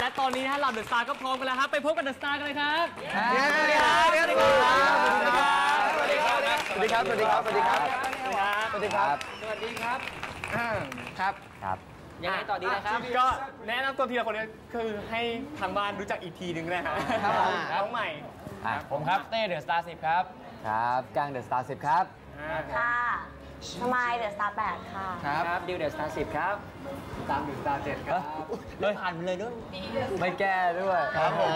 และตอนนี้นะฮะเหล่าเดอะสตาร์ก็พร้อมกันแล้วครับไปพบกับเดอะสตาร์กันเลยครับสวัสดีครับสวัสดีครับสวัสดีครับสวัสดีครับสวัสดีครับสวัสดีครับสวัสดีครับสวัสดีครับครับครับยังไงต่อดีนะครับ ก็แนะนำตัวทีละคนเลยคือให้ทางบ้านรู้จักอีกทีหนึ่งนะฮะครับผมน้องใหม่อะผมครับเต้เดอะสตาร์สิบครับครับกังเดอะสตาร์สิบครับค่ะ สมายเดอะสตาร์แปดค่ะครับดิวเดอะสตาร์สิบครับตามเดอะสตาร์เจ็ดครับเลยผ่านไปเลยด้วยไม่แก้ด้วยครับผม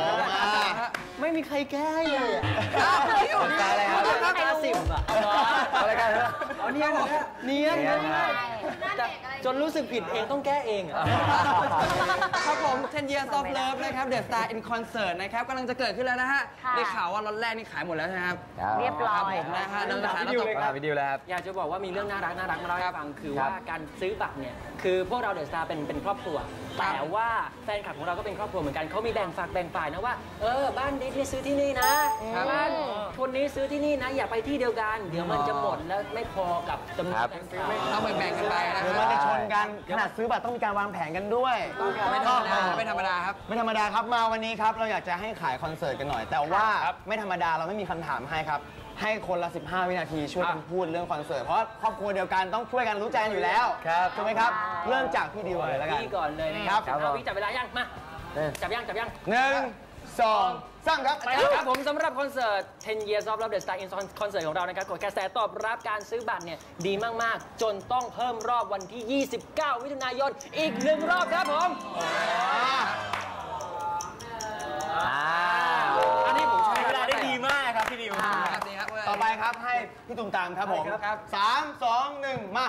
ไม่มีใครแก้เลยตาอะไรครับไม่มีใครรู้สิบอะอะไรกันครับเอาเนียนเหรอเนียนเนียนมากแต่จนรู้สึกผิดเองต้องแก้เองอะครับผม10 years of love นะครับ The Star in Concert นะครับกำลังจะเกิดขึ้นแล้วนะฮะค่ะได้ข่าวว่ารถแรกนี่ขายหมดแล้วใช่ไหมครับ เรียบร้อยครับผมนะฮะน้องทหารแล้วต่อมาวิดีโอเลยครับอยากจะบอกว่ามีเรื่องน่ารักน่ารักมาเล่าให้ฟังคือครัว่าบการซื้อบัตรเนี่ยคือพวกเราเดอะสตาร์เป็นเป็นครอบครัว แต่ว่าแฟนคลับของเราก็เป็นครอบครัวเหมือนกันเขามีแบ่งฝากแบ่งฝ่ายนะว่าเออบ้านนี้ที่ซื้อที่นี่นะบ้านคนนี้ซื้อที่นี่นะ อย่าไปที่เดียวกัน เดี๋ยวมันจะหมดแล้วไม่พอกับจำนวนแฟนคลับต้องแบ่งๆกันไปนะหรือคมัรันบจะชนกันขนาดซื้อบัตรต้องมีการวางแผนกันด้วยไม่ธรรมดาไม่ธรรมดาครับไม่ธรรมดาครับมาวันนี้ครับเราอยากจะให้ขายคอนเสิร์ตกันหน่อย แต่ว่าไม่ธรรมดาเราไม่มีคำถามให้ครับให้คนละ 15 วินาทีช่วยกันพูดเรื่องคอนเสิร์ต เพราะครอบครัวเดียวกันต้องช่วยกันรู้ใจกันอยู่แล้ว ครับถูกไหมครับ เริ่มจากพี่ดิวเลยแล้วกัน พี่ก่อนเลยนะคครัรับบเอาพี่จับเวลายัง มา จับยัง จับยังหนึ่ง สองสามครับไปแล้วครับผมสำหรับคอนเสิร์ต 10 Years of Love The Star in Concert ของเรานะครับกดกระแสตอบรับการซื้อบัตรเนี่ยดีมาก ๆ จนต้องเพิ่มรอบวันที่ 29 มิถุนายน อีกหนึ่งรอบครับผมอันนี้ผมใช้เวลาได้ดีมากครับพี่ดิวครับดีครับต่อไปครับให้พี่ตุ้มตามครับผมครับสามสองหนึ่งมา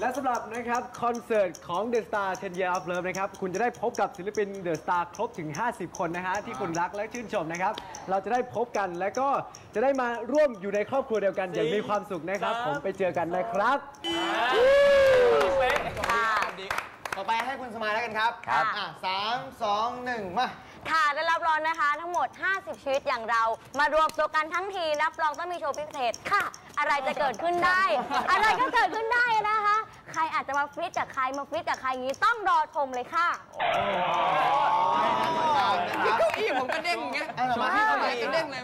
และสำหรับนะครับคอนเสิร์ตของ The Star 10 Year of Love นะครับคุณจะได้พบกับศิลปิน The Star ครบถึง 50 คนนะฮะที่คุณรักและชื่นชมนะครับ เราจะได้พบกันและก็จะได้มาร่วมอยู่ในครอบครัวเดียวกันอย่างมีความสุขนะครับ ผมไปเจอกันนะครับค่ะต่อไปให้คุณสมายแล้วกันครับครับอะสามสองหนึ่งมาค่ะได้รับรองนะคะ ทั้งหมด 50 ชีวิตอย่างเรา มารวมตัวกันทั้งทีรับรองต้องมีโชว์พิเศษค่ะ อะไรจะเกิดขึ้นได้ อะไรก็เกิดขึ้นได้นะคะ ใครอาจจะมาฟิตกับใครมาฟิตกับใครอย่างนี้ต้องรอชมเลยค่ะ เก้าอี้ผมก็เด้งอย่างเงี้ยเอาต่อมาให้ทำน้องไมนิวก็เด้งเลย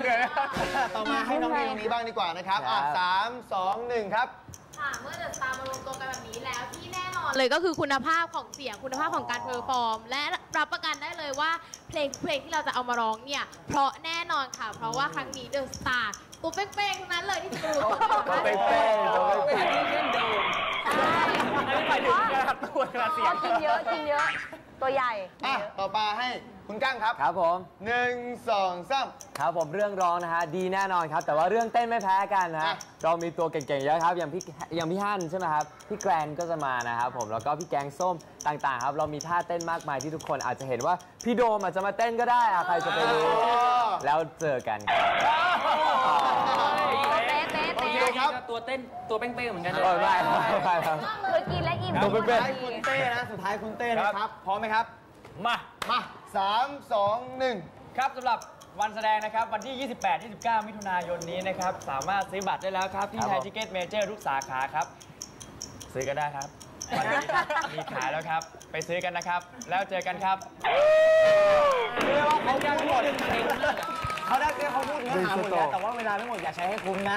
ต่อมาให้น้องนิวตรงนี้บ้างดีกว่านะครับอะสามสองหนึ่งครับ ค่ะเมื่อเดอะสตาร์มารวมตัวกันแบบนี้แล้วที่แน่นอนเลยก็คือคุณภาพของเสียงคุณภาพของการเพอร์ฟอร์ม และรับประกันได้เลยว่าเพลงเพลงที่เราจะเอามาร้องเนี่ยเพราะแน่นอนค่ะ เพราะว่าครั้งนี้เดอะสตาร์ตัวเป้งๆทั้งนั้นเลยที่จะมารู้ตัวตัวเป้งๆตัวเป้ง อันนี้ไปถึง นะครับตัวกระเสียก็งกินเยอะกินเยอะ ตัวใหญ่ อะต่อมาให้คุณกั้งครับครับผมหนึ่งสองสาม ครับผมเรื่องร้องนะฮะดีแน่นอนครับ แต่ว่าเรื่องเต้นไม่แพ้กันนะฮะอะ เรามีตัวเก่งๆเยอะครับอย่างพี่อย่างพี่ฮั่นใช่ไหมครับพี่แกรนก็จะมานะครับผมแล้วก็พี่แกงส้มต่างๆครับเรามีท่าเต้นมากมายที่ทุกคนอาจจะเห็นว่าพี่โดมอาจจะมาเต้นก็ได้อะใครจะไปรู้แล้วเจอกันครับเตัวเต้นตัวเป้งๆเหมือนกันเออไม่ไม่ไม่ครับคือกินและอิ่มตัวเป๊ะสุดท้ายคุณเต้นะสุดท้ายคุณเต้นะครับพร้อมไหมครับ มามาสามสองหนึ่งครับสำหรับวันแสดงนะครับ วันที่ 28 29 มิถุนายนนี้นะครับ สามารถซื้อบัตรได้แล้วครับ ที่ครับไทยผมทิเก็ตเมเจอร์ทุกสาขาครับ ซื้อกันได้ครับ วันนี้มีขายแล้วครับ ไปซื้อกันนะครับ แล้วเจอกันครับเขาพูดหมดเขาได้เขาพูดเนื้อหาหมดแล้วแต่ว่าเวลาไม่หมดอย่าใช้ให้คุ้มนะ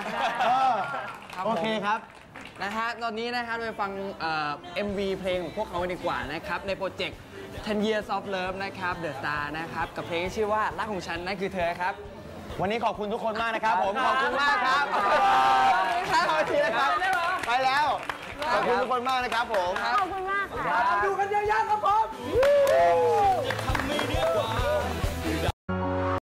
เออโอเคครับ นะฮะตอนนี้นะครับเราไปฟังเอ่อ MV เพลงของพวกเขาดีกว่านะครับ ในโปรเจกต์10 Years of Love นะครับ The Star นะครับ กับเพลงที่ชื่อว่ารักของฉันนั่นคือเธอครับ วันนี้ขอบคุณทุกคนมากนะครับผม ขอบคุณมากครับข้าวทีนะครับ ไปแล้ว ขอบคุณทุกคนมากนะครับผม ขอบคุณมากค่ะ ดูกันเยอะๆครับผม